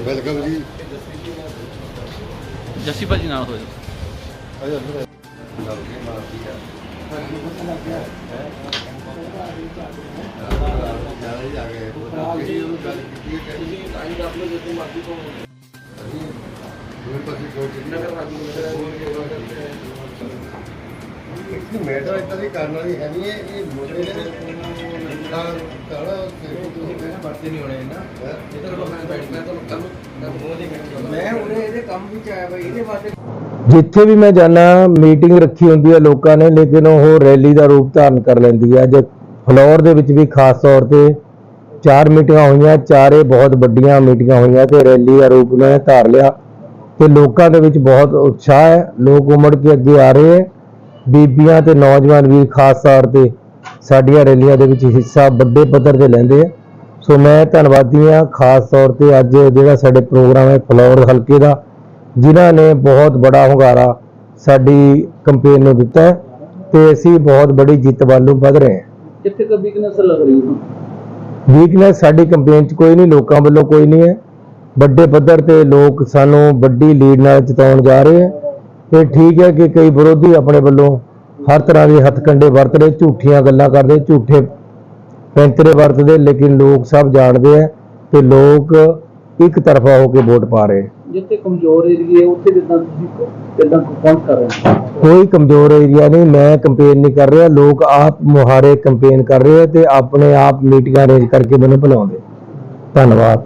Welcome ਜੀ। ਜੱਸੀ ਭਾਜੀ ਨਾਲ ਹੋਏ। ਅਜਾ ਨਾਲ ਕੇ ਮਾਰਦੀ ਆ ਮੈਟਰ ਇਦਾਂ ਦੀ ਕਰਨ ਵਾਲੀ ਹੈ ਨਹੀਂ ਇਹ ਮੋਢੇ ਦੇ ਤੁਸੀਂ ਕਹਿੰਦੇ ਵਰਤੇ ਨਹੀਂ ਹੋਣੇ ਨਾ ਇਹ ਤਾਂ ਮੈਂ ਬੈਠ ਮੈਂ ਤੁਹਾਨੂੰ ਕੱਲ ਮੈਂ ਉਹਨੇ ਇਹਦੇ ਕੰਮ ਵਿੱਚ ਆਇਆ ਬਈ ਇਹਦੇ ਵਾਸਤੇ ਜਿੱਥੇ ਵੀ ਮੈਂ ਜਾਣਾ ਮੀਟਿੰਗ ਰੱਖੀ ਹੁੰਦੀ ਹੈ ਲੋਕਾਂ ਨੇ ਲੇਕਿਨ ਉਹ ਰੈਲੀ ਦਾ ਰੂਪ ਧਾਰਨ ਕਰ ਲੈਂਦੀ ਹੈ। ਅੱਜ ਫਲੋਰ ਦੇ ਵਿੱਚ ਵੀ ਖਾਸ ਤੌਰ ਤੇ ਚਾਰ ਮੀਟਿੰਗਾਂ ਹੋਈਆਂ ਚਾਰੇ ਬਹੁਤ ਵੱਡੀਆਂ ਮੀਟਿੰਗਾਂ ਹੋਈਆਂ ਤੇ ਰੈਲੀ ਦਾ ਰੂਪ ਨੇ ਧਾਰ ਲਿਆ। ਤੇ ਲੋਕਾਂ ਦੇ ਵਿੱਚ ਬਹੁਤ ਉਤਸ਼ਾਹ ਹੈ। ਲੋਕ ਉਮੜ ਕੇ ਅੱਗੇ ਆ ਰਹੇ ਹੈ। ਬੀਬੀਆਂ ਤੇ ਨੌਜਵਾਨ ਵੀ ਖਾਸ ਤੌਰ ਤੇ ਸਾਡੀਆਂ ਰੈਲੀਆਂ ਦੇ ਵਿੱਚ ਹਿੱਸਾ ਵੱਡੇ ਪੱਧਰ ਤੇ ਲੈਂਦੇ ਆ ਸੋ ਮੈਂ ਧੰਨਵਾਦੀ ਹਾਂ ਖਾਸ ਤੌਰ ਤੇ ਅੱਜ ਜਿਹੜਾ ਸਾਡੇ ਪ੍ਰੋਗਰਾਮ ਹੈ ਫਲੋਰ ਹਲਕੇ ਦਾ ਜਿਨ੍ਹਾਂ ਨੇ ਬਹੁਤ ਬੜਾ ਹੁੰਗਾਰਾ ਸਾਡੀ ਕੰਪੇਨ ਨੂੰ ਦਿੱਤਾ ਹੈ ਤੇ ਅਸੀਂ ਬਹੁਤ ਬੜੀ ਜਿੱਤ ਵੱਲ ਨੂੰ ਵਧ ਰਹੇ ਹਾਂ। ਕਿੱਥੇ ਕ ਵੀਕਨੈਸ ਲੱਗ ਰਹੀ ਹੈ? ਵੀਕਨੈਸ ਸਾਡੀ ਕੰਪੇਨ 'ਚ ਕੋਈ ਨਹੀਂ ਲੋਕਾਂ ਵੱਲੋਂ ਕੋਈ ਨਹੀਂ ਹੈ। ਵੱਡੇ ਪੱਧਰ ਤੇ ਲੋਕ ਸਾਨੂੰ ਵੱਡੀ ਲੀਡ ਨਾਲ ਜਿਤਾਉਣ ਜਾ ਰਹੇ ਹੈ। ਤੇ ਠੀਕ ਹੈ ਕਿ ਕਈ ਵਿਰੋਧੀ ਆਪਣੇ ਵੱਲੋਂ ਹਰ ਤਰ੍ਹਾਂ ਦੇ ਹੱਥਕੰਡੇ ਵਰਤ ਰਹੇ ਝੂਠੀਆਂ ਗੱਲਾਂ ਕਰਦੇ ਝੂਠੇ ਪੈਂਤਰੇ ਵਰਤਦੇ ਲੇਕਿਨ ਲੋਕ ਸਭ ਜਾਣਦੇ ਆ ਤੇ ਲੋਕ ਇੱਕ ਤਰਫਾ ਹੋ ਕੇ ਵੋਟ ਪਾ ਰਹੇ। ਜਿੱਥੇ ਕਮਜ਼ੋਰ ਏਰੀਏ ਉੱਥੇ ਜਿੱਦਾਂ ਤੁਸੀਂ ਕਿੱਦਾਂ ਪਹੁੰਚ ਕਰ ਰਹੇ ਹੋ। ਕੋਈ ਕਮਜ਼ੋਰ ਏਰੀਆ ਨਹੀਂ ਮੈਂ ਕੰਪੇਨ ਨਹੀਂ ਕਰ ਰਿਹਾ ਲੋਕ ਆਪ ਮੁਹਾਰੇ ਕੰਪੇਨ ਕਰ ਰਹੇ ਤੇ ਆਪਣੇ ਆਪ ਮੀਟਿੰਗਾਂ ਅਰੇਂਜ ਕਰਕੇ ਮੈਨੂੰ ਬੁਲਾਉਂਦੇ ਧੰਨਵਾਦ।